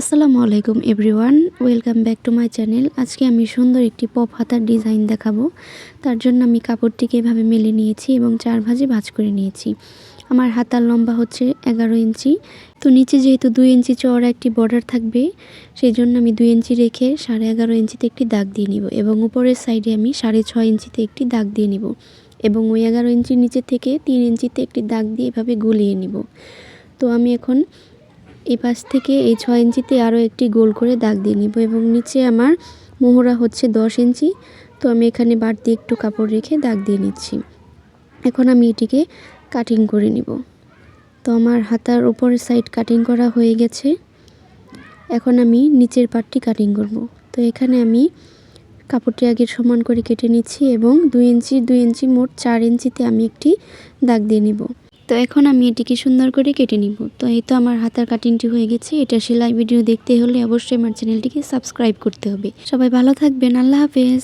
আসসালামু আলাইকুম everyone, welcome back to my channel. আজকে আমি সুন্দর একটি পপ হাতার ডিজাইন দেখাবো। তার জন্য আমি কাপড়টিকে এভাবে মেলে নিয়েছি এবং চার ভাজে ভাজ করে নিয়েছি। আমার হাতার লম্বা হচ্ছে এগারো ইঞ্চি। তো নিচে যেহেতু দুই ইঞ্চি চওড়া একটি বর্ডার থাকবে সেই জন্য আমি দুই ইঞ্চি রেখে সাড়ে এগারো ইঞ্চিতে একটি দাগ দিয়ে নিব এবং উপরের সাইডে আমি সাড়ে ছয় ইঞ্চিতে একটি দাগ দিয়ে নিব এবং ওই এগারো ইঞ্চির নিচে থেকে তিন ইঞ্চিতে একটি দাগ দিয়ে এভাবে গুলিয়ে নিব। তো আমি এখন এই পাশ থেকে এই ছয় ইঞ্চিতে আরও একটি গোল করে দাগ দিয়ে নিব এবং নিচে আমার মোহরা হচ্ছে দশ ইঞ্চি। তো আমি এখানে বাড়তি একটু কাপড় রেখে দাগ দিয়ে নিচ্ছি। এখন আমি এটিকে কাটিং করে নিব। তো আমার হাতার উপরের সাইড কাটিং করা হয়ে গেছে। এখন আমি নিচের পাটটি কাটিং করব। তো এখানে আমি কাপড়টি আগে সমান করে কেটে নিচ্ছি এবং দুই ইঞ্চি দুই ইঞ্চি মোট চার ইঞ্চিতে আমি একটি দাগ দিয়ে নিব। তো এখন আমি এটিকে সুন্দর করে কেটে নিব। তো এই তো আমার হাতার কাটিংটি হয়ে গেছে। এটা সেলাই ভিডিও দেখতে হলে অবশ্যই আমার চ্যানেলটিকে সাবস্ক্রাইব করতে হবে। সবাই ভালো থাকবেন। আল্লাহ হাফেজ।